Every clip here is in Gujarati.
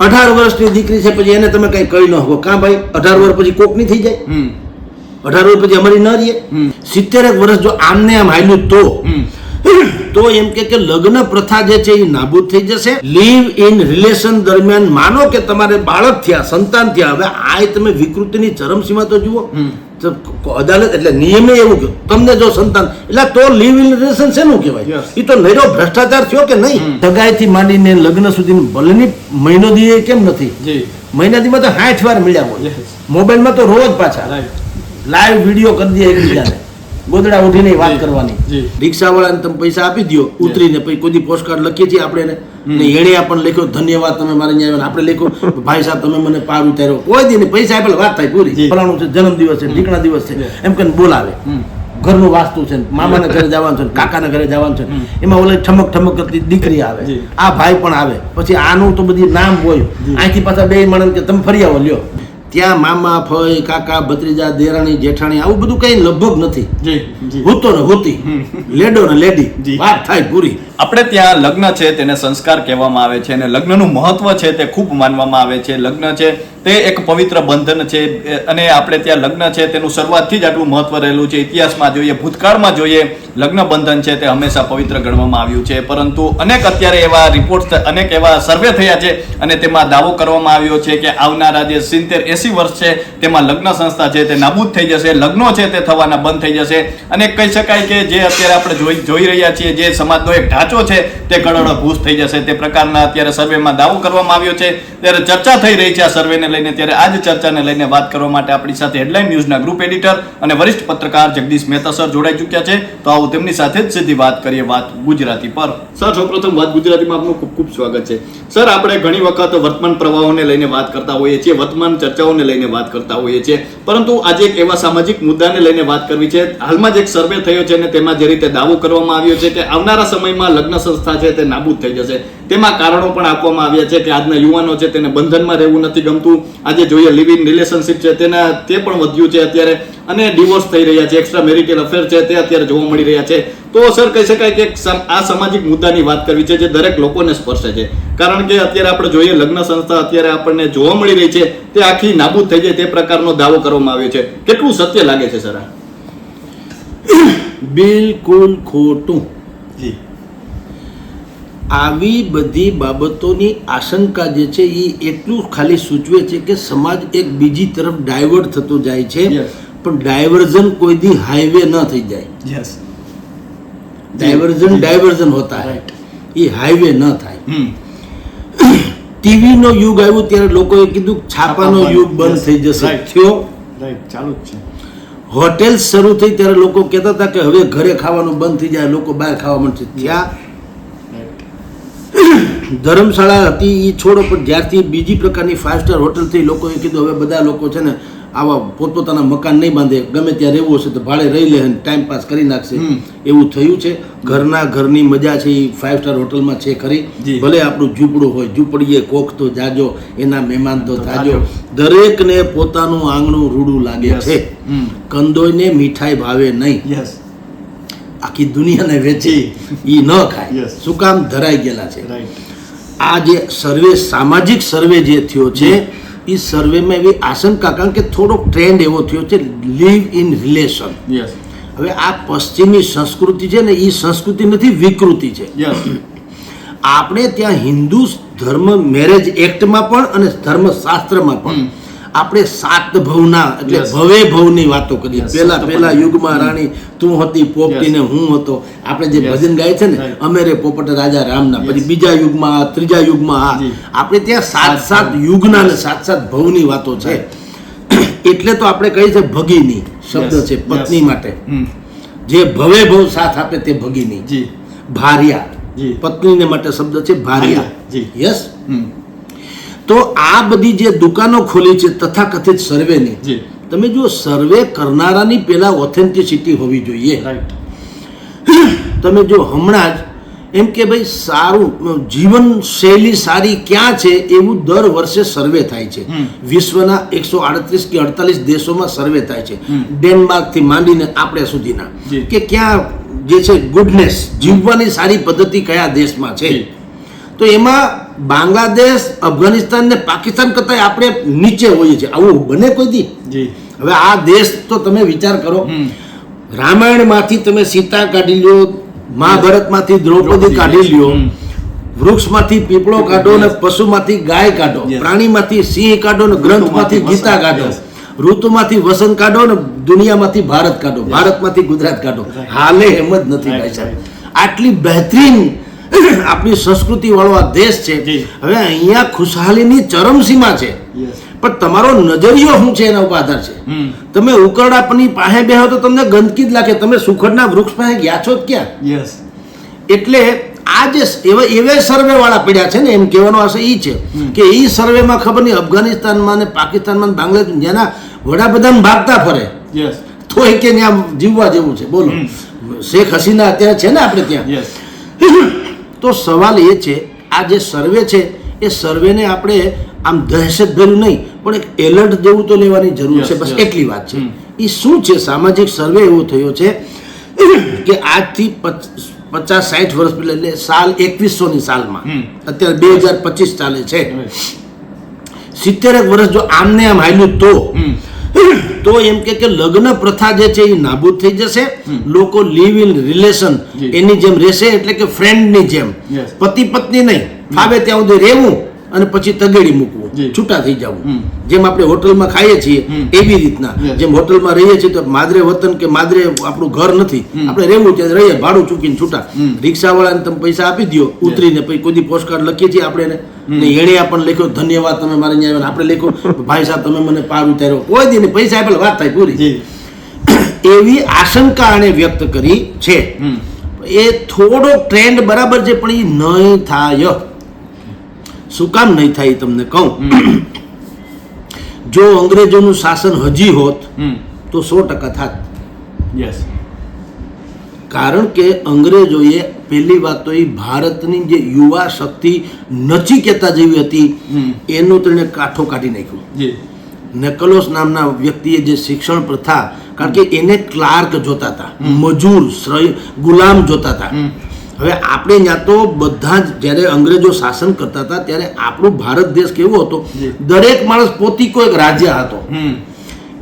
અઢાર વર્ષની દીકરી છે પછી એને તમે કઈ કહી ન શકો. કાં ભાઈ? અઢાર વર્ષ પછી કોક થઈ જાય? અઢાર વર્ષ પછી અમારી ન રહીએ? હમ. સિત્તેર વર્ષ જો આમને આમ હાલ્યું તો? તો એમ કે કે લગ્ન પ્રથા જે છે એ નાબૂદ થઈ જશે. લીવ ઇન રિલેશન દરમિયાન માનો કે તમારે બાળક થયા સંતાન થયા. હવે આ તમે વિકૃતિની ચરમસીમા તો જુઓ. અદાલત એટલે નિયમે એવું તમને જો સંતાન એટલે તો લીવ ઇન રિલેશન શેનું કહેવાય? એ તો નૈરો ભ્રષ્ટાચાર થયો કે નહીં? સગાઈથી માંડીને લગ્ન સુધી ભલેની મહિનો દીએ કેમ નથી? જી. મહિના દીમાં તો સાઠ વાર મળ્યા હોય. મોબાઈલમાં તો રોજ પાછા. લાઈવ વીડિયો કરી દે એકબીજાને. ગોદડા ઉઠીને વાત કરવાની. જી. રિક્ષાવાળાને તમે પૈસા આપી દો ઉતરીને પછી કોઈ પોસ્ટકાર્ડ લખીએ છીએ આપણે એને. ને એણે આપણને લખ્યો ધન્યવાદ તમે મારે અહીંયા આવ્યા." આપણે લખ્યો ભાઈ સાહેબ તમે મને પાર ઉતાર્યો. કોઈ દી પૈસા આપેલા વાત થાય પૂરી. ફલાણું છે જન્મ દિવસ છે દીકરા દિવસ છે. એમ કે બોલાવે. ઘરનું વાસ્તુ છે મામાના ઘરે જવાનું છે કાકાના ઘરે જવાનું છે એમાં ઓલે ઠમક ઠમક કરતી દીકરી આવે. આ ભાઈ પણ આવે. પછી આનું તો બધી નામ હોય. અહીંથી પાછા બે માણસ કે તમે ફરી આવો લ્યો. ત્યાં મામા ફઈ કાકા ભત્રીજા દેરાણી જેઠાણી આવું બધું કઈ લગભગ નથી. જી જી. હોતો ને હોતી લેડો ને લેડી વાત થાય પૂરી. આપણે ત્યાં લગ્ન છે તેને સંસ્કાર કહેવામાં આવે છે અને લગ્નનું મહત્વ છે તે ખૂબ માનવામાં આવે છે. લગ્ન છે તે એક પવિત્ર બંધન છે. અને આપણે ત્યાં લગ્ન છે, તેનું શરૂઆતથી જ આટલું મહત્વ રહેલું છે. ઇતિહાસમાં જોઈએ, ભૂતકાળમાં જોઈએ, લગ્ન બંધન છે, તે હંમેશા પવિત્ર ગણવામાં આવ્યું છે. પરંતુ અનેક અત્યારે એવા રિપોર્ટ અનેક એવા સર્વે થયા છે અને તેમાં દાવો કરવામાં આવ્યો છે કે આવનારા જે સિત્તેર, એસી વર્ષ છે, તેમાં લગ્ન સંસ્થા છે, તે નાબૂદ થઈ જશે. લગ્નો છે, તે થવાના બંધ થઈ જશે. અને કહી શકાય કે જે અત્યારે આપણે જોઈ જોઈ રહ્યા છીએ, જે સમાજનો એક ઢાંચો છે, તે ગળોળો ભૂસ થઈ જશે. તે પ્રકારના અત્યારે સર્વેમાં દાવો કરવામાં આવ્યો છે. ત્યારે ચર્ચા થઈ રહી છે આ સર્વેને લઈને ત્યારે આ ચર્ચાને લઈને વાત કરવા માટે આપણી સાથે હેડલાઇન ન્યૂઝના ગ્રુપ એડિટર અને વરિષ્ઠ પત્રકાર જગદીશ મહેતા સર જોડાઈ ચૂક્યા છે. તો આવું તેમની સાથે જ સીધી વાત કરીએ વાત ગુજરાતી પર. સર, સૌપ્રથમ વાત ગુજરાતીમાં આપનું ખૂબ ખૂબ સ્વાગત છે. સર, આપણે ઘણી વખત વર્તમાન પ્રવાહોને લઈને વાત કરતા હોઈએ છીએ, વર્તમાન ચર્ચાઓને લઈને વાત કરતા હોઈએ છીએ. પરંતુ આજે એક એવા સામાજિક મુદ્દાને લઈને વાત કરવી છે. હાલમાં જ એક સર્વે થયો છે અને તેમાં જે રીતે દાવો કરવામાં આવ્યો છે કે આવનારા સમયમાં લગ્ન સંસ્થા છે તે નાબૂદ થઈ જશે. તેમાં કારણો પણ આપવામાં આવ્યા છે કે આજના યુવાનો છે તેને બંધનમાં રહેવું નથી ગમતું. આજે જોઈએ લિવ ઇન રિલેશનશિપ છે, તેના તે પણ વધ્યું છે અત્યારે. અને ડિવોર્સ થઈ રહ્યા છે એક્સ્ટ્રા મેરિટલ અફેર છે, તે અત્યારે જોવા મળી રહ્યા છે. તો સર કહી શકાય કે આ સામાજિક મુદ્દાની વાત કરવી છે, જે દરેક લોકોને સ્પર્શે છે. કારણ કે અત્યારે આપણે જોઈએ લગ્ન સંસ્થા અત્યારે આપણને જોવા મળી રહી છે, તે આખી નાબૂદ થઈ જાય તે પ્રકારનો દાવો કરવામાં આવ્યો છે. કેટલું સત્ય લાગે છે, સર બિલકુલ ખોટું. આવી બધી બાબતોની આશંકા જે છે એ એટલું ખાલી સૂચવે છે કે સમાજ એક બીજી તરફ ડાયવર્ટ થતો જાય છે. પણ ડાયવર્ઝન કોઈ દી હાઈવે ન થઈ જાય. ડાયવર્ઝન ડાયવર્ઝન હોતા એ હાઈવે ન થાય. હમ. ટીવી નો યુગ આવ્યો ત્યારે લોકોએ કીધું છાપાનો યુગ. બંધ. બંધ થઈ જશે. થયો. ચાલુ જ છે. હોટેલ શરૂ થઈ ત્યારે લોકો કહેતા હતા કે હવે ઘરે ખાવાનું બંધ થઈ જાય લોકો બહાર ખાવા મળશે ત્યાં ધર્મશાળા હતી એ છોડો પણ જ્યારથી બીજી પ્રકારની ફાઇવ સ્ટાર હોટલથી લોકોએ કીધું હવે બધા લોકો છે ને આવા પોતપોતાના મકાન નહીં બાંધે ગમે ત્યાં રહેવું હશે તો ભાડે રહી લે ટાઈમ પાસ કરી નાખશે. એવું થયું છે. ઘરના ઘરની મજા છે એ ફાઇવ સ્ટાર હોટલમાં છે ખરી. ભલે આપણું ઝૂંપડું હોય ઝૂંપડીએ કોક તો જાજો એના મહેમાન તો થાજો. દરેકને પોતાનું આંગણું રૂડું લાગે છે. કંદોઈને મીઠાઈ ભાવે નહીં. આખી દુનિયાને વેચી. એ ન ખાય. શું કામ ધરાઈ ગયેલા છે? રાઈટ આ જે સર્વે સામાજિક સર્વે જે થયો છે એ સર્વેમાં એવી આશંકા કારણ કે થોડોક ટ્રેન્ડ એવો થયો છે લીવ ઇન રિલેશન યસ હવે આ પશ્ચિમી સંસ્કૃતિ છે ને એ સંસ્કૃતિ નથી વિકૃતિ છે. આપણે ત્યાં હિન્દુ ધર્મ મેરેજ એક્ટમાં પણ અને ધર્મશાસ્ત્રમાં પણ. આપણે સાત ભવના એટલે. ભવે ભવની વાતો કરીએ. પેલા પેલા યુગમાં રાણી તું હતી પોપટી ને હું હતો. આપણે જે ભજન ગાય છે ને અમે અમેરે પોપટ રાજા રામના. પછી બીજા યુગમાં આ ત્રીજા યુગમાં આ. આપણે ત્યાં સાત સાત. યુગના અને સાત સાત ભવની વાતો છે. એટલે તો આપણે કહીએ છીએ ભગીની શબ્દ છે પત્ની માટે. જે ભવે ભવ સાથ આપે તે ભગીની. ભાર્યા. જી. પત્નીને માટે શબ્દ છે ભાર્યા. યસ તો આ બધી જે દુકાનો ખોલી છે તથાકથિત સર્વેની તમે જો સર્વે કરનારાની પેલા ઓથેન્ટિસિટી હોવી જોઈએ. તમે જો હમણાં જ એમ કે ભાઈ સારું જીવન શૈલી સારી ક્યાં છે એવું દર વર્ષે સર્વે થાય છે. વિશ્વના એકસો આડત્રીસ કે અડતાલીસ દેશોમાં સર્વે થાય છે. ડેનમાર્કથી ડેનમાર્ક માંડીને આપણે સુધીના. કે ક્યાં જે છે ગુડનેસ જીવવાની સારી પદ્ધતિ કયા દેશમાં છે. તો એમાં બાંગ્લાદેશ અફઘાનિસ્તાન ને પાકિસ્તાન કરતા આપણે નીચે હોઈએ છીએ. આવું બને કોઈ દી? હવે આ દેશ તો તમે વિચાર કરો. રામાયણમાંથી તમે સીતા કાઢી લ્યો મહાભારતમાંથી દ્રૌપદી કાઢી લ્યો. વૃક્ષમાંથી પીપળો કાઢો ને પશુમાંથી ગાય કાઢો પ્રાણી પ્રાણીમાંથી સિંહ કાઢો ને ગ્રંથમાંથી ગીતા કાઢો ઋતુ ઋતુમાંથી વસંત કાઢો ને દુનિયામાંથી ભારત કાઢો ભારતમાંથી ગુજરાત કાઢો. હાલે એમ જ નથી ભાઈ સાહેબ. આટલી બહેતરીન આપણી સંસ્કૃતિ વાળો આ દેશ છે. હવે અહીંયા ખુશહાલીની ચરમસીમા છે. પણ તમારો નજરિયો શું છે એના ઉપર આધાર છે? તમે ઉકરડાપની પાસે બેહો તો તમને ગંદકી જ લાગે. તમે સુખડના વૃક્ષ પાસે ગયા છો ક્યાં? યસ. એટલે આ જે એવા એવા સર્વે વાળા પડ્યા છે ને એમ કહેવાનો આશય એ છે કે એ સર્વેમાં ખબર નહીં અફઘાનિસ્તાનમાં ને પાકિસ્તાનમાં બાંગ્લાદેશ જેના વડાપ્રધાન ભાગતા ફરે. યસ. તો એ કે ત્યાં જીવવા જેવું છે. બોલો. શેખ હસીના અત્યારે છે ને આપણે ત્યાં? યસ. તો સવાલ એ છે આ જે સર્વે છે એ સર્વેને આપણે આમ દહેશતભર્યું નહીં પણ એક એલર્ટ જેવું તો લેવાની જરૂર છે બસ. એટલી વાત છે. એ શું છે? સામાજિક સર્વે એવો થયો છે કે આજથી પચ- પચાસ સાઠ વર્ષ પહેલા એટલે સાલ એકવીસો ની સાલમાં અત્યારે બે હજાર પચીસ ચાલે છે. સિત્તેરેક વર્ષ જો આમને આમ હાલ્યું તો તો એમ કે કે લગ્ન પ્રથા જે છે એ નાબૂદ થઈ જશે. લોકો લીવ ઇન રિલેશન એની જેમ રહેશે એટલે કે ફ્રેન્ડની જેમ. પતિ પત્ની નહીં. ફાવે ત્યાં સુધી રહેવું અને પછી તગેડી મૂકવું. છૂટા થઈ જવું. જેમ આપણે હોટલમાં ખાઈએ છીએ એવી રીતના. જેમ હોટલમાં રહીએ છીએ તો માદરે વતન કે માદરે આપણું ઘર નથી. આપણે રહેવું છે રહીએ ભાડું ચૂકીને છૂટા. રિક્ષાવાળાને તમે પૈસા આપી દો ઉતરીને પછી કોઈ પોસ્ટકાર્ડ લખીએ છીએ આપણે એને. ને એણે આપણને લખ્યો ધન્યવાદ તમે મારે અહીંયા આવ્યા." આપણે લખ્યો ભાઈ સાહેબ તમે મને પાર ઉતાર્યો. કોઈ દી પૈસા આપેલા વાત થાય પૂરી. એવી આશંકા આણે વ્યક્ત કરી છે. એ થોડો ટ્રેન્ડ બરાબર છે પણ એ નહીં થાય. શું કામ નહીં થાય એ તમને કહું? જો અંગ્રેજોનું શાસન હજી હોત તો સો ટકા થાત. યસ કારણ કે અંગ્રેજોએ પહેલી વાત તો એ ભારતની જે યુવા શક્તિ નચિકેતા જેવી હતી એનો એનું કાઠો કાઢી નાખ્યો. નકલોસ નામના વ્યક્તિએ જે શિક્ષણ પ્રથા કારણ કે એને ક્લાર્ક જોતા હતા મજૂર શ્રય ગુલામ જોતા હતા. હવે આપણે ત્યાં તો બધા જ જ્યારે અંગ્રેજો શાસન કરતા હતા ત્યારે આપણો ભારત દેશ કેવો હતો? દરેક માણસ પોતીકો એક રાજ્ય હતો.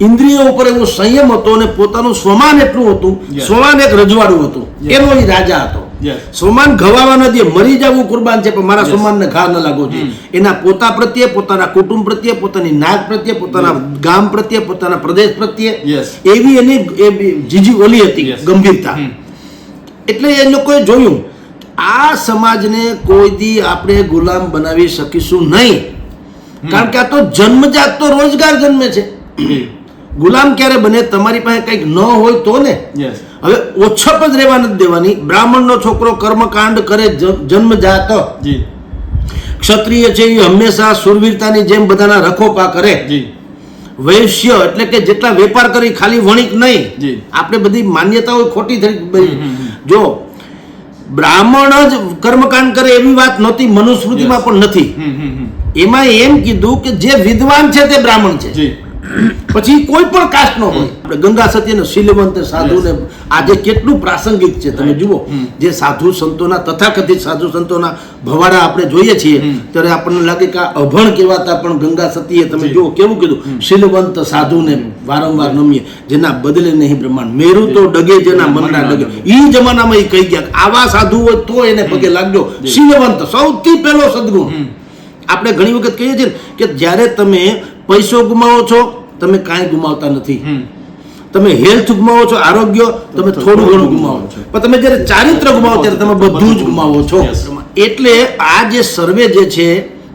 ઇન્દ્રિયો ઉપર એવો સંયમ હતો અને પોતાનું સ્વમાન એટલું હતું. સ્વમાન એક રજવાડું હતું. એનો એ રાજા હતો. Yes. ઘવાવા નથી મરી જવું કુરબાન છે પણ મારા Yes. ઘા ન લાગવો જોઈએ. એના પોતા પ્રત્યે પોતાના કુટુંબ પ્રત્યે પોતાની નાત પ્રત્યે પોતાના ગામ પ્રત્યે પોતાના પ્રદેશ પ્રત્યે એવી એની જીજી ઓલી હતી ગંભીરતા. એટલે એ લોકોએ જોયું આ સમાજને કોઈ દી આપણે ગુલામ બનાવી શકીશું નહીં. કારણ કે આ તો જન્મજાત તો રોજગાર જન્મે છે. ગુલામ ક્યારે બને? તમારી પાસે કંઈક ન હોય તો ને. હવે ઓછપ જ રહેવા નથી દેવાની. બ્રાહ્મણનો છોકરો કર્મકાંડ કરે જન્મ જન્મજાત. જી. ક્ષત્રિય છે એ હંમેશા સુરવીરતાની જેમ બધાના રખોપા કરે. જી. વૈશ્ય એટલે કે જેટલા વેપાર કરી ખાલી વણિક નહીં. જી. આપણે બધી માન્યતાઓ ખોટી થઈ. જો બ્રાહ્મણ જ કર્મકાંડ કરે એવી વાત નહોતી મનુસ્મૃતિમાં પણ નથી. એમાં એમ કીધું કે જે વિદ્વાન છે તે બ્રાહ્મણ છે. જી. પછી કોઈ પણ કાસ્ટ નો હોય. આપણે ગંગા સત્ય ને શીલવંત સાધુ ને આજે કેટલું પ્રાસંગિક છે તમે જુઓ. જે સાધુ સંતોના તથાકથિત સાધુ સંતોના ભવાડા આપણે જોઈએ છીએ ત્યારે આપણને લાગે કે આ અભણ કહેવાતા પણ ગંગા સતીએ તમે જુઓ કેવું કીધું? શીલવંત સાધુને વારંવાર નમીએ. જેના બદલે નહીં બ્રહ્માંડ. મેરુ તો ડગે જેના મનના ડગે. ઈ જમાનામાં એ કહી ગયા આવા સાધુ હોય તો એને પગે લાગજો. શીલવંત સૌથી પહેલો સદગુણ. આપણે ઘણી વખત કહીએ છીએ કે જ્યારે તમે પૈસો ગુમાવો છો તમે કાંઈ ગુમાવતા નથી. તમે હેલ્થ ગુમાવો છો આરોગ્ય તમે થોડું ઘણું ગુમાવો છો. પણ તમે જ્યારે ચારિત્ર ગુમાવો ત્યારે તમે બધું જ ગુમાવો છો. એટલે આ જે સર્વે જે છે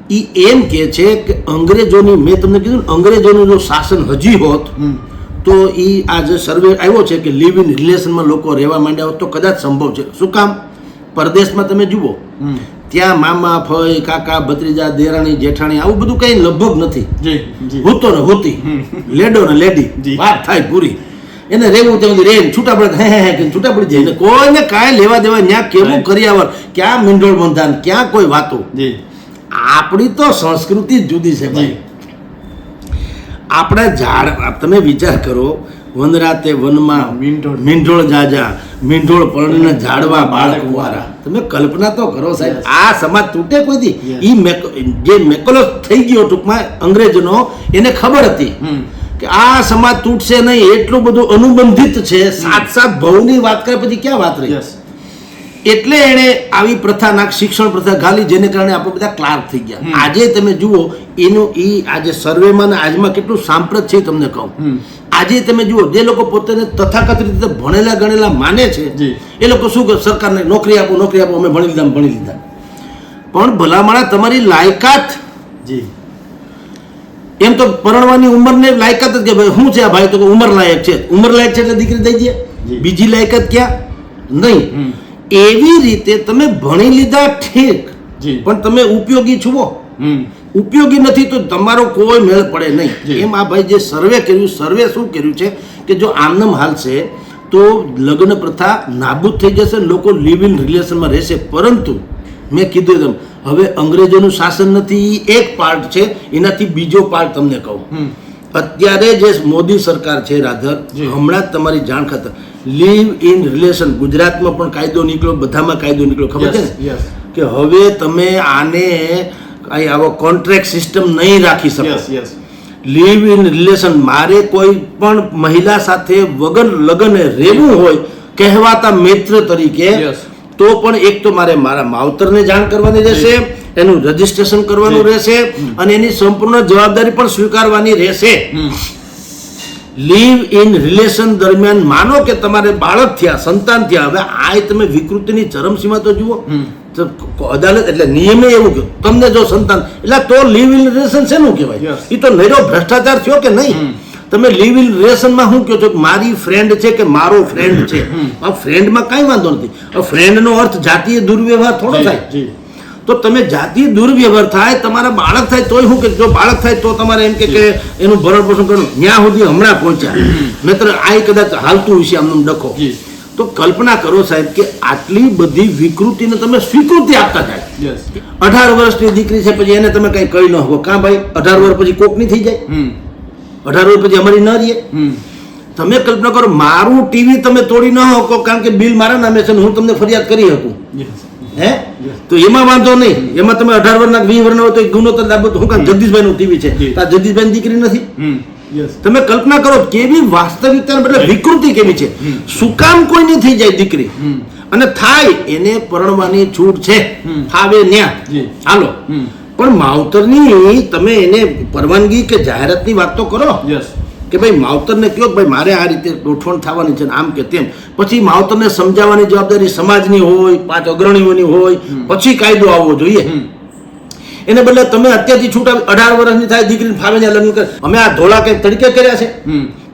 એ એમ કે છે કે અંગ્રેજોની મેં તમને કીધું અંગ્રેજોનું જો શાસન હજી હોત તો એ આ જે સર્વે આવ્યો છે કે લિવ ઇન રિલેશનમાં લોકો રહેવા માંડ્યા હોત તો કદાચ સંભવ છે. શું કામ? પરદેશમાં તમે જુઓ. ત્યાં મામા ફઈ કાકા ભત્રીજા દેરાણી જેઠાણી આવું બધું કઈ લગભગ નથી. હૂતો ને હોતી લેડો ને લેડી વાત થાય પૂરી. એને રેવું ત્યાં સુધી છૂટા પડે હે હે કે છૂટા પડી જાય. કોઈને કાંઈ લેવા દેવા ત્યાં કેવું કરી આવર ક્યાં મિંડોળ બંધાન ક્યાં કોઈ વાતો? આપણી તો સંસ્કૃતિ જુદી છે ભાઈ. આપણે ઝાડ તમે વિચાર કરો વનરાતે વનમાં મીંઢોળ. મીંઢોળ જાજા મીંઢોળ પરણીને ઝાડવા બાળક કુંવારા તમે કલ્પના તો કરો સાહેબ આ સમાજ તૂટે કોઈથી ઈ જે મેકોલો થઈ ગયો ટૂંકમાં અંગ્રેજનો એને ખબર હતી કે આ સમાજ તૂટશે નહીં એટલું બધું અનુબંધિત છે. સાત સાત ભવની વાત કરે પછી ક્યાં વાત રહી? એટલે એણે આવી પ્રથા નાખ શિક્ષણ પ્રથા ગાલી જેને કારણે આપણે બધા ક્લાર્ક થઈ ગયા. આજે તમે જુઓ એનું એ આજે સર્વેમાં ને આજમાં કેટલું સાંપ્રત છે તમને કહું. આજે તમે જુઓ જે લોકો પોતાને તથાકથિત રીતે ભણેલા ગણેલા માને છે જી. એ લોકો શું કે સરકારને નોકરી આપો નોકરી આપો અમે ભણી લીધા ભણી લીધા. પણ ભલામણા તમારી લાયકાત. જી. એમ તો પરણવાની ઉંમરને લાયકાત જ કે ભાઈ શું છે આ ભાઈ? તો ઉંમર લાયક છે. ઉંમર લાયક છે એટલે દીકરી દઈ દે. બીજી લાયકાત ક્યાં? નહીં. એવી રીતે તમે ભણી લીધા ઠીક. જી. પણ તમે ઉપયોગી છુઓ હમ. ઉપયોગી નથી તો તમારો કોઈ મેળ પડે નહીં. એમ આ ભાઈ જે સર્વે કર્યું સર્વે શું કર્યું છે? કે જો આમનામ હાલશે તો લગ્ન પ્રથા નાબૂદ થઈ જશે લોકો લિવ ઇન રિલેશનમાં રહેશે. પરંતુ મેં કીધું તેમ હવે અંગ્રેજોનું શાસન નથી એક પાર્ટ છે એનાથી બીજો પાર્ટ તમને કહું. અત્યારે જે મોદી સરકાર છે રાધર. હમણાં જ તમારી જાણ ખાતર લીવ ઇન રિલેશન ગુજરાતમાં પણ કાયદો નીકળ્યો બધામાં કાયદો નીકળ્યો ખબર છે ને? કે હવે તમે આને કાંઈ આવો કોન્ટ્રાક્ટ સિસ્ટમ નહીં રાખી શકો. લીવ ઇન રિલેશન મારે કોઈ પણ મહિલા સાથે વગર લગ્ને રહેવું હોય કહેવાતા મિત્ર તરીકે. તો પણ એક તો મારે મારા માવતરને જાણ કરવાની રહેશે એનું રજીસ્ટ્રેશન કરવાનું રહેશે અને એની સંપૂર્ણ જવાબદારી પણ સ્વીકારવાની રહેશે. લિવ ઇન રિલેશન દરમિયાન માનો કે તમારે બાળક થયા સંતાન થયા હવે આ તમે વિકૃતિની ચરમસીમા તો જુઓ. અદાલત એટલે નિયમે એવું કહ્યું તમને જો સંતાન એટલે તો લીવ ઇન રિલેશન શેનું કહેવાય? એ તો નૈરો ભ્રષ્ટાચાર થયો કે નહીં? તમે લીવ ઇન રિલેશનમાં શું કહો છો કે મારી ફ્રેન્ડ છે કે મારો ફ્રેન્ડ છે? આ ફ્રેન્ડમાં કાંઈ વાંધો નથી. ફ્રેન્ડનો અર્થ જાતીય દુર્વ્યવહાર થોડો થાય. તો તમે જાતિ દુર્વ્યવહાર થાય તમારા બાળક થાય તોય શું કે જો બાળક થાય તો તમારે એમ કે એનું ભરણ પોષણ કરવું ત્યાં સુધી હમણાં પહોંચ્યા. નહીતર આ કદાચ હાલતું હશે આમનું ડખો. તો કલ્પના કરો સાહેબ કે આટલી બધી વિકૃતિને તમે સ્વીકૃતિ આપતા જાય. અઢાર વર્ષની દીકરી છે પછી એને તમે કઈ કહી ન શકો. કાં ભાઈ અઢાર વર્ષ પછી કોકની થઈ જાય? અઢાર વર્ષ પછી અમારી ન રહીએ? તમે કલ્પના કરો મારું ટીવી તમે તોડી ન શકો કારણ કે બિલ મારા નામે છે હું તમને ફરિયાદ કરી શકું. હે? તો એમાં વાંધો નહીં. એમાં તમે અઢાર વર્ષના વીસ વર્ષના હોય તો ગુનો તો હું કામ જગદીશભાઈ નું ટીવી છે. આ જગદીશભાઈ દીકરી નથી? તમે કલ્પના કરો કેવી વાસ્તવિકતા બદલે વિકૃતિ કેવી છે? શું કામ કોઈને થઈ જાય દીકરી? અને થાય એને પરણવાની છૂટ છે. ફાવે ન્યા. હાલો. પણ માવતરની તમે એને પરવાનગી કે જાહેરાતની વાત તો કરો. કે ભાઈ માવતરને કહો ભાઈ મારે આ રીતે ગોઠવણ થવાની છે આમ કે તેમ. પછી માવતરને સમજાવવાની જવાબદારી સમાજની હોય પાંચ અગ્રણીઓની હોય. પછી કાયદો આવવો જોઈએ. એને બદલે તમે અત્યારથી છૂટા અઢાર વર્ષની થાય દીકરીને ફાવે લગ્ન કરે. અમે આ ધોળા કઈ તરીકે કર્યા છે.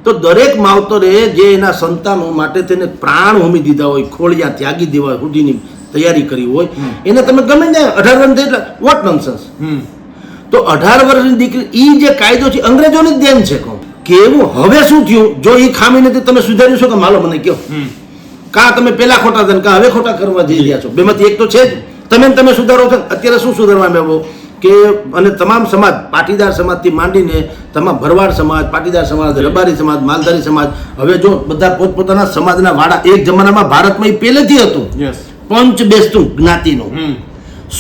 તો દરેક માવતરે જે એના સંતાનો માટે તેને પ્રાણ હોમી દીધા હોય ખોળિયા ત્યાગી દેવા સુધીની તૈયારી કરી હોય એને તમે ગમે ને અઢાર વર્ષ એટલે વોટ નોનસન્સ તો અઢાર વર્ષની દીકરી એ જે કાયદો છે અંગ્રેજોની દેન છે કહું કેવું હવે શું થયું? જો એ ખામી નથી તમે સુધારી શકો માલો મને કહો. કા તમે પેલા ખોટા હતા કા હવે ખોટા કરવા જઈ રહ્યા છો? બેમાંથી એક તો છે જ. તમે તમે સુધારો છો અત્યારે શું સુધારવામાં આવ્યો કે અને તમામ સમાજ પાટીદાર સમાજથી માંડીને તમામ ભરવાડ સમાજ પાટીદાર સમાજ રબારી સમાજ માલધારી સમાજ હવે જો બધા પોતપોતાના સમાજના વાડા એક જમાનામાં ભારતમાં એ પહેલેથી હતું. પંચ બેસતું જ્ઞાતિનું.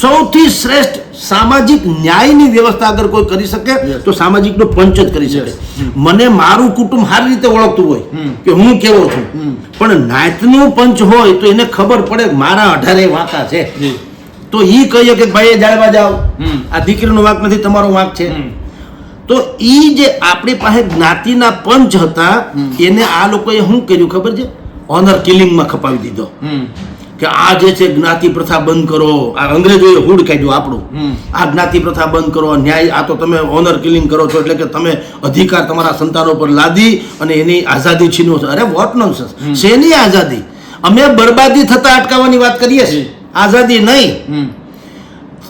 સૌથી શ્રેષ્ઠ સામાજિક ન્યાયની વ્યવસ્થા અગર કોઈ કરી શકે. તો સામાજિકનો પંચ જ કરી શકે. મને મારું કુટુંબ સારી રીતે ઓળખતું હોય કે હું કેવો છું પણ નાયતનું પંચ હોય તો એને ખબર પડે કે મારા અઢારે વાંકા છે. તો ઈ કહીએ કે ભાઈ જાળવા જાઓ. આ દીકરીનો વાંક નથી તમારો વાંક છે. તો ઈ જે આપણી પાસે જ્ઞાતિના પંચ હતા એને આ લોકોએ શું કર્યું ખબર છે? ઓનર કિલિંગમાં ખપાવી દીધો. કે આ જે છે જ્ઞાતિ પ્રથા બંધ કરો. આ અંગ્રેજોએ હુડ કાઢ્યું આપણું. આ જ્ઞાતિ પ્રથા બંધ કરો. ન્યાય આ તો તમે ઓનર કિલિંગ કરો છો એટલે કે તમે અધિકાર તમારા સંતાનો પર લાદી અને એની આઝાદી છીનો છો. અરે વોટ નોનસેન્સ શેની આઝાદી? અમે બરબાદી થતા અટકાવવાની વાત કરીએ છીએ. આઝાદી નહીં.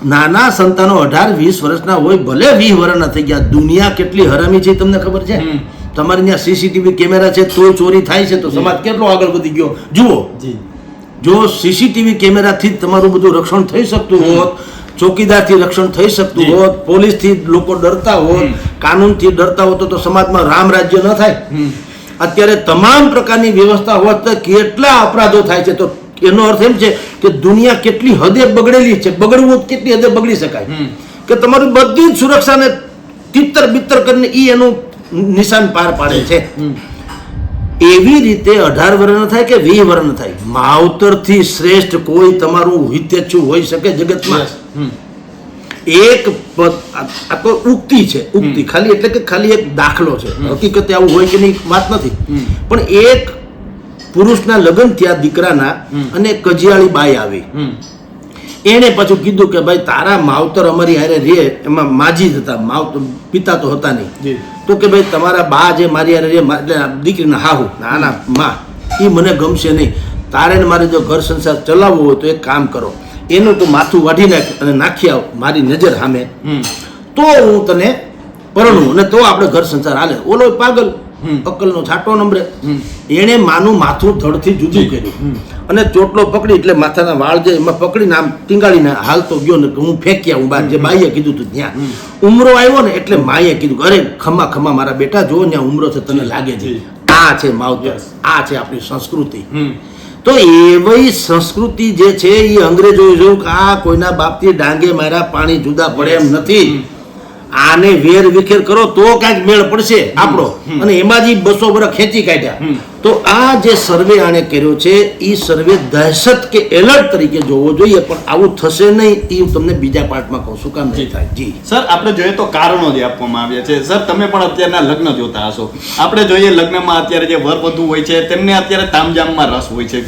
નાના સંતાનો અઢાર વીસ વર્ષના હોય ભલે વીસ વર્ષના થઈ ગયા દુનિયા કેટલી હરામી છે તમને ખબર છે? તમારે ત્યાં સીસીટીવી કેમેરા છે તો ચોરી થાય છે તો સમાજ કેટલો આગળ વધી ગયો? જુઓ. જી. સીસીટીવી કેમેરાથી જ તમારું બધું રક્ષણ થઈ શકતું હોત ચોકીદારથી રક્ષણ થઈ શકતું હોત પોલીસથી લોકો ડરતા હોત કાનૂનથી ડરતા હોત તો સમાજમાં રામ રાજ્ય ન થાય. અત્યારે તમામ પ્રકારની વ્યવસ્થા હોત તો કેટલા અપરાધો થાય છે તો એનો અર્થ એમ છે કે દુનિયા કેટલી હદે બગડેલી છે બગડવું કેટલી હદે બગડી શકાય. કે તમારી બધી જ સુરક્ષાને તિત્તર બિત્તર કરીને એ એનું નિશાન પાર પાડે છે. એવી રીતે અઢાર વર્ષ થાય કે વીસ વર્ષ થાય? માવતરથી શ્રેષ્ઠ કોઈ તમારું હિતેચ્છુ હોઈ શકે જગતમાં? એક આ તો ઉક્તિ છે ઉક્તિ. ખાલી એટલે કે ખાલી એક દાખલો છે. હકીકતે આવું હોય કે નહીં વાત નથી. પણ એક પુરુષના લગ્ન થયા દીકરાના અને કજિયાળી બાઈ આવી. એણે પાછું કીધું કે ભાઈ તારા માવતર અમારી હારે રે એમાં માજી જ હતા માવતર પિતા તો હતા નહીં. તો કે ભાઈ તમારા બા જે મારી હારે રે એટલે દીકરીના હાહુ નાના માં એ મને ગમશે નહીં. તારે ને મારે જો ઘર સંસાર ચલાવવો હોય તો એક કામ કરો. એનું તું માથું વાઢી નાખ અને નાખી આવ મારી નજર સામે. તો હું તને પરણું અને તો આપણે ઘર સંસાર હાલે. ઓલો પાગલ અકલનો છાંટો નંબરે. એણે માનું માથું ધડથી જુદું કર્યું. અને ચોટલો પકડી એટલે માથાના વાળ જે એમાં પકડીને આમ ટીંગાડીને હાલતો ગયો ને હું ફેંક્યા હું બહાર. જે બાઈએ કીધું તું ત્યાં. ઉમરો આવ્યો ને એટલે માએ કીધું અરે ખમા ખમા મારા બેટા જો ત્યાં ઉમરો છે તને લાગે છે. આ છે માવતર. આ છે આપણી સંસ્કૃતિ. તો એવી સંસ્કૃતિ જે છે એ અંગ્રેજોએ જોયું કે આ કોઈના બાપથી ડાંગે માર્યા પાણી જુદા પડે એમ નથી. આને વેર વિખેર કરો તો કાંઈક મેળ પડશે આપણો. અને એમાં જ બસો વર્ષ ખેંચી કાઢ્યા. તો આ જે સર્વે આણે કર્યો છે એ સર્વે દહેશત કે એલર્ટ તરીકે જોવો જોઈએ પણ આવું થશે નહીં એ હું તમને બીજા પાર્ટમાં કહું છું. કામ નહીં થાય. જી. સર આપણે જોઈએ તો કારણો જે આપવામાં આવ્યા છે. સર તમે પણ અત્યારના લગ્ન જોતા હશો. આપણે જોઈએ લગ્નમાં અત્યારે જે વર વધુ હોય છે તેમને અત્યારે તામજામમાં રસ હોય છે.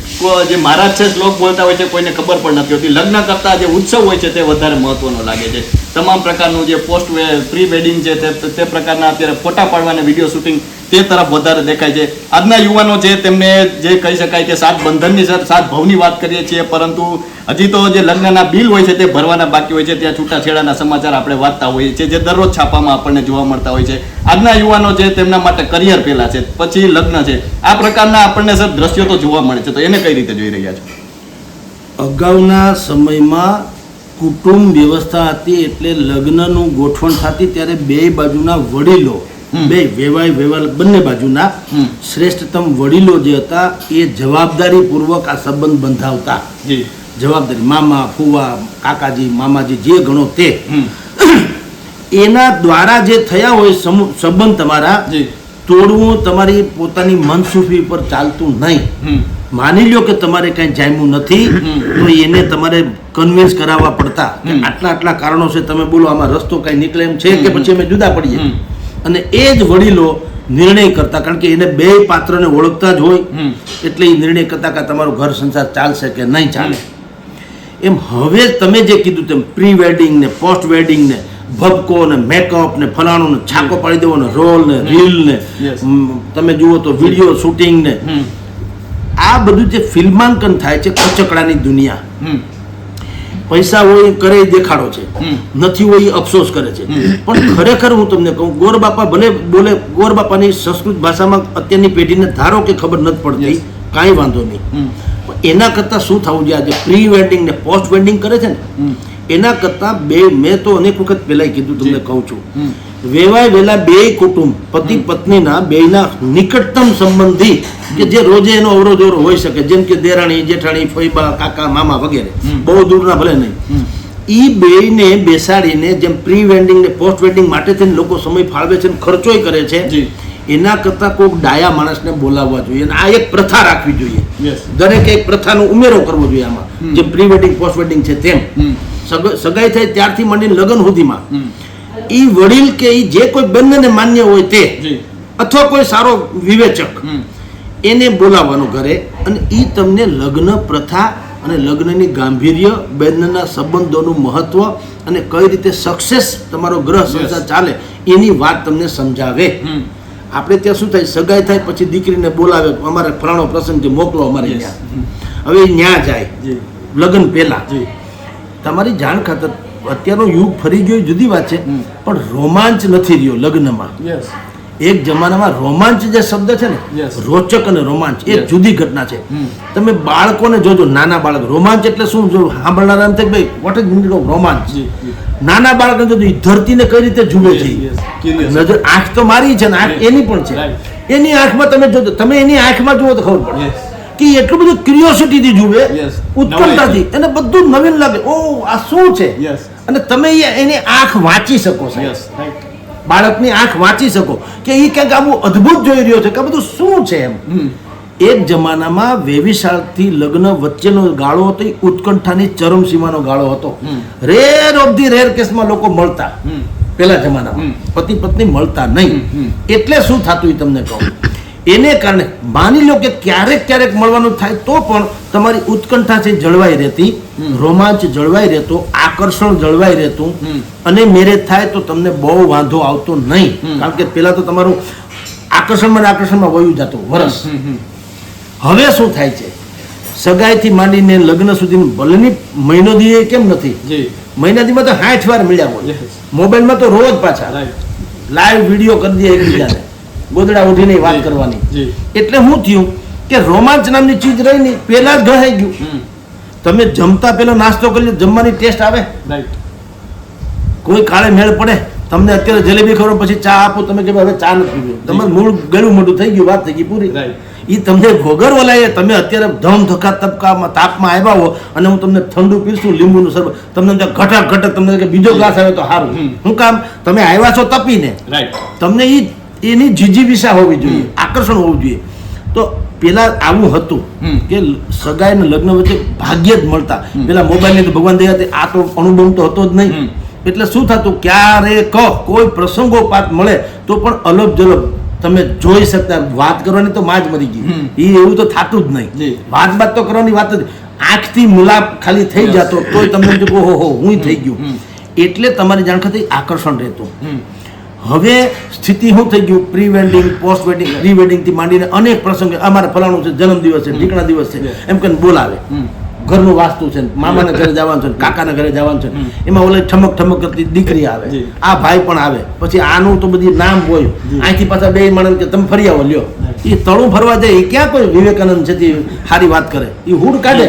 જે મહારાજ છે શ્લોક બોલતા હોય છે કોઈને ખબર પણ નથી હોતી. લગ્ન કરતા જે ઉત્સવ હોય છે તે વધારે મહત્વનો લાગે છે. તમામ પ્રકારનું જે પોસ્ટ પ્રી વેડિંગ છે તે તે પ્રકારના અત્યારે ફોટા પાડવાના વીડિયો શૂટિંગ તે તરફ વધારે દેખાય છે. આજના યુવાનો છે તેમને જે કહી શકાય કે સાત બંધનની સાત ભવની વાત કરીએ છીએ, પરંતુ હજી તો જે લગ્નના બિલ હોય છે તે ભરવાના બાકી હોય છે. ત્યાં છૂટાછેડાના સમાચાર આપણે વાંચતા હોઈએ છીએ, જે દરરોજ છાપામાં આપણને જોવા મળતા હોય છે. આજના યુવાનો છે તેમના માટે કરિયર પહેલાં છે, પછી લગ્ન છે. આ પ્રકારના આપણને સર દ્રશ્યો તો જોવા મળે છે. તો એને કઈ રીતે જોઈ રહ્યા છો? અગાઉના સમયમાં કુટુંબ વ્યવસ્થા હતી એટલે લગ્નનું ગોઠવણ થતી ત્યારે બે બાજુના વડીલો બે વેવાય વેવાલ બંને બાજુના શ્રેષ્ઠતમ વડીલો જે હતા એ જવાબદારી પૂર્વક આ સંબંધ બંધાવતા. જી. જવાબદારી મામા ફુવા કાકાજી મામાજી જે ગણો તે. એના દ્વારા જે થયા હોય સંબંધ તમારા તોડવું તમારી પોતાની મનસુફી પર ચાલતું નહીં. માની લ્યો કે તમારે કઈ જામ્યું નથી તો એને તમારે કન્વિન્સ કરાવવા પડતા. આટલા આટલા કારણો છે તમે બોલો આમાં રસ્તો કઈ નીકળે એમ છે કે પછી અમે જુદા પડીએ. અને એ જ વડીલો નિર્ણય કરતા કારણ કે એને બે પાત્રને ઓળખતા જ હોય. એટલે એ નિર્ણય કરતા કે તમારું ઘર સંસાર ચાલશે કે નહીં ચાલે. એમ હવે તમે જે કીધું તેમ પ્રી વેડિંગ ને પોસ્ટ વેડિંગ ને ભબકો ને મેકઅપ ને ફલાણું ને છાકો પાડી દેવો ને રોલ ને રીલ ને તમે જુઓ તો વીડિયો શૂટિંગ ને. આ બધું જે ફિલ્માંકન થાય છે કચકડાની દુનિયા પૈસા હોય કરે દેખાડો છે. નથી હોય અફસોસ કરે છે. પણ ખરેખર હું તમને કહું ગોરબાપા ભલે બોલે ગોરબાપાની સંસ્કૃત ભાષામાં અત્યારની પેઢીને ધારો કે ખબર નથી પડતી કાંઈ વાંધો નહીં. પણ એના કરતાં શું થવું જોઈએ? આજે પ્રી વેડિંગ ને પોસ્ટ વેડિંગ કરે છે ને? એના કરતાં બે મેં તો અનેક વખત પહેલાં કીધું તમને કહું છું. વેવાય વેલા બે કુટુંબ પતિ પત્નીના બેયના નિકટતમ સંબંધી કે જે રોજે એનો અવરોધ અવરો હોઈ શકે જેમ કે દેરાણી જેઠાણી ફોઈબા કાકા મામા વગેરે. બહુ દૂરના ભલે નહીં. ઈ બેયને બેસાડીને જેમ પ્રી વેન્ડિંગ ને પોસ્ટ વેન્ડિંગ માટે થઈને લોકો સમય ફાળવે છે ખર્ચોય કરે છે એના કરતાં કોઈક ડાયા માણસને બોલાવવા જોઈએ અને આ એક પ્રથા રાખવી જોઈએ. દરેક એક પ્રથાનો ઉમેરો કરવો જોઈએ આમાં. જે પ્રી વેડિંગ પોસ્ટ વેડિંગ છે તેમ સગાઈ થાય ત્યારથી માંડીને લગ્ન સુધીમાં. ઈ વડીલ કે એ જે કોઈ બંનેને માન્ય હોય તે અથવા કોઈ સારો વિવેચક એને બોલાવવાનું ઘરે અને એ તમને લગ્ન પ્રથા અને લગ્નની ગાંભીર્ય બંનેના સંબંધોનું મહત્વ અને કઈ રીતે સક્સેસ તમારો ગ્રહ સંસાર ચાલે એની વાત તમને સમજાવે. આપણે ત્યાં શું થાય સગાઈ થાય પછી દીકરીને બોલાવે અમારે ફલાણો પ્રસંગ જે મોકલો અમારે ત્યાં. હવે ન્યા જાય. લગ્ન પહેલા. જી. તમારી જાણ ખાતર અત્યારનો યુગ ફરી ગયો જુદી વાત છે. પણ રોમાંચ નથી રહ્યો લગ્નમાં. એક જમાનામાં રોમાંચ જે શબ્દ છે ને રોચક અને રોમાંચ એ જુદી ઘટના છે. તમે બાળકોને જોજો નાના બાળક. રોમાંચ એટલે શું? જો સાંભળનારા એમ થાય ભાઈ વોટ ઇઝ મીનિંગ ઓફ રોમાંચ નાના બાળકને જોજો ધરતીને કઈ રીતે જુએ છે નજર આંખ તો મારી છે ને આંખ એની પણ છે. એની આંખમાં તમે જો તમે એની આંખમાં જુઓ તો ખબર પડે. કે એટલું બધું ક્યુરિયોસિટીથી જુએ. ઉત્કંઠાથી એને બધું નવીન લાગે. ઓ આ શું છે. અને તમે એની આંખ વાંચી શકો બાળકની આંખ વાંચી શકો. કે એ ક્યાંક આવું અદ્ભુત જોઈ રહ્યો છે કે બધું શું છે એમ? એક જમાનામાં વેવિશાળથી લગ્ન વચ્ચેનો ગાળો હતો એ ઉત્કંઠાની ચરમસીમાનો ગાળો હતો. રેર ઓફ ધી રેર કેસમાં લોકો મળતા. પેલા જમાનામાં. પતિ પત્ની મળતા નહીં. એટલે શું થતું એ તમને કહું? એને કારણે માની લો કે ક્યારેક ક્યારેક મળવાનું થાય તો પણ તમારી ઉત્કંઠા છે જળવાઈ રહેતી રોમાંચ જળવાઈ રહેતો આકર્ષણ જળવાઈ રહેતું અને મેરેજ થાય તો તમને બહુ વાંધો આવતો નહીં. કારણ કે પેલા તો તમારું આકર્ષણમાં આકર્ષણમાં વયું જતું વરસ. હવે શું થાય છે? સગાઈથી માંડીને લગ્ન સુધી ભલેની મહિનો દીએ કેમ નથી? મહિનાથીમાં મહિના દીમાં તો સાઠ વાર મળ્યા હોય. મોબાઈલમાં તો રોજ પાછા. લાઈવ વીડિયો કરી દે એકબીજાને ગોદડા ઉઠીને વાત કરવાની. એટલે શું થયું કે રોમાંચ નામની ચીજ રહી નહીં પહેલા જ ગહાઈ ગયું. તમે જમતા પહેલા નાસ્તો કરી જમવાની ટેસ્ટ આવે. કોઈ કાળે મેળ પડે તમને અત્યારે જલેબી ખબર પછી ચા આપો તમે કે હવે ચા નથી પીવી. તમારું મૂળ ગળું મોટું થઈ ગયું વાત થઈ ગઈ પૂરી. એ તમને વગર વલાય તમે અત્યારે ધમ ધક્કા તબકામાં તાપમાં આવ્યા હો અને હું તમને ઠંડુ પીરશું લીંબુનું શરબત. તમને ઘટક ઘટક તમને બીજો ગ્લાસ આવે તો સારું. શું કામ તમે આવ્યા છો તપીને. તમને ઈ એની જીજીવિષા હોવી જોઈએ આકર્ષણ હોવું જોઈએ. તો પેલા આવું હતું કે સગાઈ લગ્ન વચ્ચે ભાગ્ય જ મળતા. પેલા મોબાઈલ તો ભગવાન દયાથી આ તો અનુભવ તો હતો જ નહીં. એટલે શું થતું? ક્યારે કોઈ પ્રસંગોપાત મળે તો પણ અલગ જલગ તમે જોઈ શકતા. વાત કરવાની તો માં જ મરી ગઈ એ એવું તો થતું જ નહીં. વાત વાત તો કરવાની વાત જ. આંખથી મુલાપ ખાલી થઈ. જતો તોય તમને જો ઓહો હું થઈ ગયું. એટલે તમારી જાણકારી આકર્ષણ રહેતું. હવે સ્થિતિ શું થઈ ગયું? Pre wedding post wedding pre વેડિંગથી માંડીને અનેક પ્રસંગે અમારે ફલાણું છે જન્મદિવસ છે ઢીકણા દિવસ છે એમ કરીને બોલાવે. ઘરનું વાસ્તુ છે મામાના ઘરે જવાનું છે કાકાના ઘરે જવાનું છે. એમાં ઓલે ઠમક ઠમક કરતી દીકરી આવે. આ ભાઈ પણ આવે. પછી આનું તો બધી નામ હોય. અહીંથી પાછા બે માણસ કે તમે ફરી આવો લ્યો. એ તળું ફરવા જાય એ ક્યાં કોઈ વિવેકાનંદ છે તે સારી વાત કરે? એ હુડ કાઢે.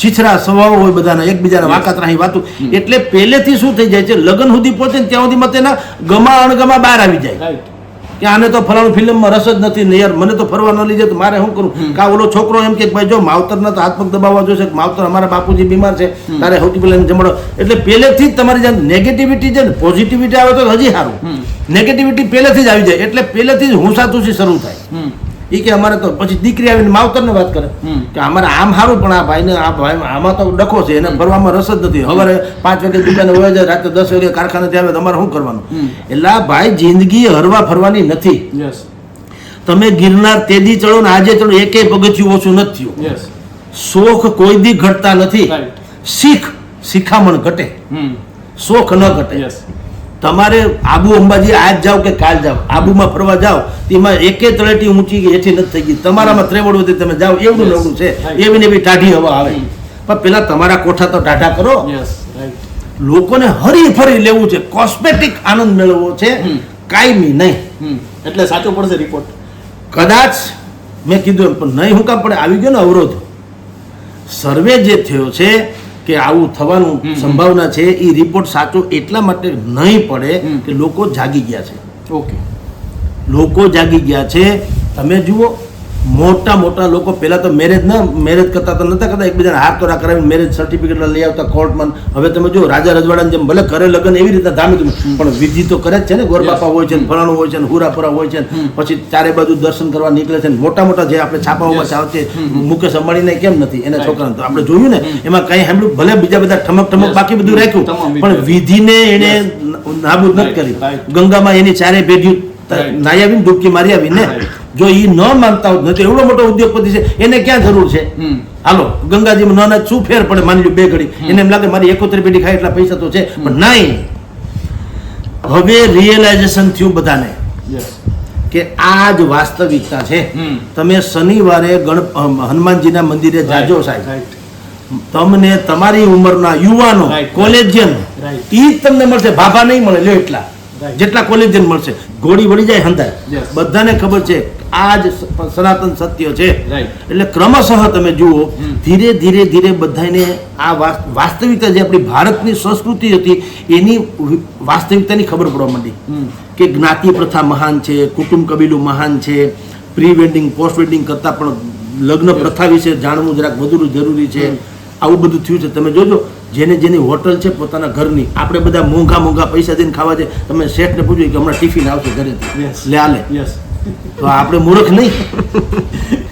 છીછરા સ્વભાવ હોય બધાના એકબીજાના વાકાતરાહી વાતું. એટલે પહેલેથી શું થઈ જાય છે લગ્ન સુધી પહોંચે ને ત્યાં સુધીમાં તેના ગમા અણગમા બહાર આવી જાય. કે આને તો ફલાણું ફિલ્મમાં રસ જ નથી ને યાર મને તો ફરવા ન લઈ જાય તો મારે શું કરું? કા ઓલો છોકરો એમ કે ભાઈ જો માવતરના તો હાથ પગ દબાવવા જોશે કે માવતર અમારા બાપુજી બીમાર છે તારે સૌથી પહેલા જમાડો. એટલે પહેલેથી જ તમારી જ્યાં નેગેટિવિટી છે ને પોઝિટિવિટી આવે તો હજી સારું. નેગેટિવિટી પહેલેથી જ આવી જાય. એટલે પહેલેથી જ હુંસાતુસી શરૂ થાય. એ કે અમારે તો પછી દીકરી આવીને માવતરને વાત કરે. કે અમારે આમ સારું પણ આ ભાઈને આ ભાઈ આમાં તો ડખો છે એને ફરવામાં રસ જ નથી. સવારે પાંચ વાગે દુકાને હોય જાય રાતે દસ વાગે કારખાને આવે તમારે શું કરવાનું? એટલે આ ભાઈ જિંદગી હરવા ફરવાની નથી. યસ તમે ગિરનાર તેદી ચડો ને આજે ચડો એકેય પગથિયું ઓછું નથી થયું. યસ શોખ કોઈ દી ઘટતા નથી. શીખ શિખામણ ઘટે. શોખ ન ઘટે. યસ તમારે આબુ અંબાજી આજ જાઓ કે કાલ જાઓ? આબુમાં ફરવા જાઓ તેમાં એકે તળેટી ઊંચી હેઠી નથી થઈ ગઈ. તમારામાં ત્રેવડ વધી તમે જાઓ એવું ને છે. એવી ને એવી ટાઢી હવા આવે. પણ પેલા તમારા કોઠા તો ટાઢા કરો. લોકોને હરી ફરી લેવું છે. કોસ્મેટિક આનંદ મેળવવો છે. કાયમી નહીં. એટલે સાચો પડશે રિપોર્ટ કદાચ મેં કીધું એમ પણ નહીં હું કામ પડે. આવી ગયો ને અવરોધ. સર્વે જે થયો છે કે આવું થવાનું સંભાવના છે એ રિપોર્ટ સાચો એટલા માટે નહીં પડે કે લોકો જાગી ગયા છે. ઓકે. લોકો જાગી ગયા છે. તમે જુઓ મોટા મોટા લોકો પહેલા તો મેરેજ ન મેરેજ કરતા તો નતા કરતા એકબીજાને હાથ તોડા કરાવીને મેરેજ સર્ટિફિકેટ લઈ આવતા કોર્ટમાં હવે તમે જો રાજા રજવાડાને જેમ ભલે કરે લગ્ન એવી રીતે ધામી પણ વિધિ તો કરે જ છે ને. ગોરબાપા હોય છે ને ફલાણું હોય છે ને હુરાપુરા હોય છે ને પછી ચારે બાજુ દર્શન કરવા નીકળે છે ને મોટા મોટા જે આપણે છાપાઓમાં. ચાલશે મુકેશ અંબાણીને કેમ નથી? એના છોકરાને તો આપણે જોયું ને એમાં કઈ સાંભળ્યું ભલે બીજા બધા ઠમક ઠમક. બાકી બધું રાખ્યું પણ વિધિને એને. નાબૂદ નથી કરી. ગંગામાં એની ચારે પેઢી નાહી આવીને ડૂબકી મારી આવીને. જો એ ન માનતા હોત નથી એવડો મોટો ઉદ્યોગપતિ છે એને ક્યાં જરૂર છે? હાલો ગંગાજીમાં ન શું ફેર પડે માની લો બે ઘડી. એને એમ લાગે મારી એકોતેર પેટી ખાય એટલા પૈસા તો છે. પણ નહીં. હવે રિયલાઇઝેશન થયું બધાને કે આ જ વાસ્તવિકતા છે. તમે શનિવારે ગણ હનુમાનજીના મંદિરે જાજો સાહેબ. તમને તમારી ઉંમરના યુવાનો કોલેજિયન ઈ જ તમને મળશે. ભાભા નહીં મળે લ્યો એટલા. જેટલા કોલેજિયન મળશે. ઘોડી વળી જાય હંધાય. બધાને ખબર છે આ જ સનાતન સત્ય છે. એટલે ક્રમશઃ તમે જુઓ ધીરે ધીરે ધીરે બધાને આ વાસ્તવિકતા જે આપણી ભારતની સંસ્કૃતિ હતી એની વાસ્તવિકતાની ખબર પડવા માંડી. કે જ્ઞાતિ પ્રથા મહાન છે કુટુંબ કબીલું મહાન છે પ્રી વેડિંગ પોસ્ટ વેડિંગ કરતાં પણ લગ્ન પ્રથા વિશે જાણવું જરાક વધુ જરૂરી છે. આવું બધું થયું છે. તમે જોજો જેને જેની હોટલ છે પોતાના ઘરની આપણે બધા મોંઘા મોંઘા પૈસા દઈને ખાવા છે તમે શેઠને પૂછ્યું કે હમણાં ટિફિન આવશે ઘરેથી. Yes. લે આલે યસ તો આપણે મૂર્ખ નહીં.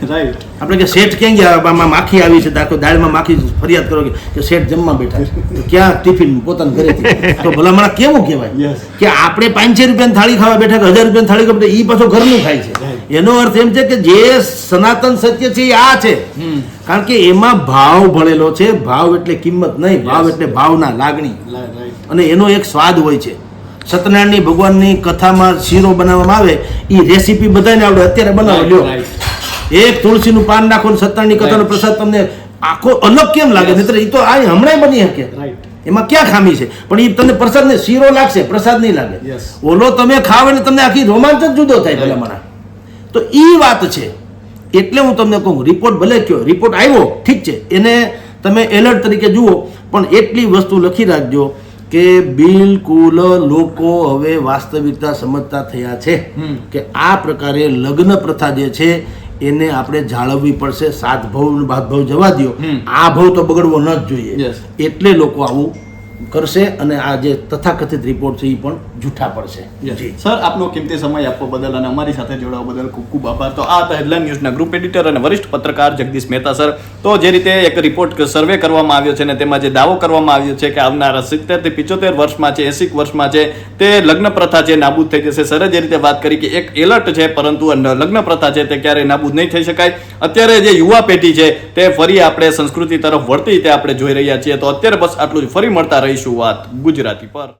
રાઈટ આપણે કે શેઠ ક્યાં ગયા? માખી આવી છે. દાખલો દાળમાં માખી ફરિયાદ કરો કે- શેઠ જમવા બેઠા તો ક્યાં ટિફિન પોતાના ઘરે તો ભલામણા કેવું કહેવાય? કે આપણે પાંચસો રૂપિયાની થાળી ખાવા બેઠા કે હજાર રૂપિયાની થાળી ખાવા એ પાછો ઘરનું ખાય છે. એનો અર્થ એમ છે કે જે સનાતન સત્ય છે એ આ છે. કારણ કે એમાં ભાવ ભળેલો છે. ભાવ એટલે કિંમત નહીં. ભાવ. એટલે ભાવના લાગણી. અને એનો એક સ્વાદ હોય છે. સત્યનારાયણની ભગવાનની કથામાં શીરો બનાવવામાં આવે એ રેસીપી બધાને આવડે. અત્યારે બનાવો લ્યો. એક તુલસીનું પાન નાખો ને સત્યનારાયણની કથાનો. પ્રસાદ તમને આખો અલગ કેમ લાગે? નહીં એ તો આ હમણાં બની શકે. એમાં ક્યાં ખામી છે? પણ એ તમને પ્રસાદ ને શીરો લાગશે પ્રસાદ નહીં લાગે. ઓલો તમે ખાવ એટલે તમને આખી રોમાંચ જ જુદો થાય ભલે મારા તો એ વાત છે. એટલે હું તમને કહું રિપોર્ટ ભલે કયો રિપોર્ટ આવ્યો ઠીક છે. એને તમે એલર્ટ તરીકે જુઓ પણ એટલી વસ્તુ લખી રાખજો. કે બિલકુલ લોકો હવે વાસ્તવિકતા સમજતા થયા છે કે આ પ્રકારે લગ્ન પ્રથા જે છે એને આપણે જાળવવી પડશે. સાત ભવ ભાદભાવ ભવ જવા દો આ ભાવ તો બગડવો ન જ જોઈએ. એટલે લોકો આવું કરશે અને આ જે તથાકથિત રિપોર્ટ છે એ પણ જૂઠા પડશે. સર આપનો કિંમતી સમય આપવા બદલ અને અમારી સાથે જોડાવા બદલ ખૂબ ખૂબ આભાર. તો આ હતા હેડલાઇન ન્યૂઝના ગ્રુપ એડિટર અને વરિષ્ઠ પત્રકાર જગદીશ મહેતા સર તો જે રીતે એક રિપોર્ટ સર્વે કરવામાં આવ્યો છે અને તેમાં જે દાવો કરવામાં આવ્યો છે કે આવનારા સિત્તેરથી પિચોતેર વર્ષમાં છે એસી વર્ષમાં છે તે લગ્ન પ્રથા છે નાબૂદ થઈ જશે. સરે જે રીતે વાત કરી કે એક એલર્ટ છે પરંતુ લગ્ન પ્રથા છે તે ક્યારેય નાબૂદ નહીં થઈ શકાય. અત્યારે જે યુવા પેઢી છે તે ફરી આપણે સંસ્કૃતિ તરફ વળતી તે આપણે જોઈ રહ્યા છીએ. તો અત્યારે બસ આટલું જ. ફરી મળતા રહીશું વાત ગુજરાતી પર.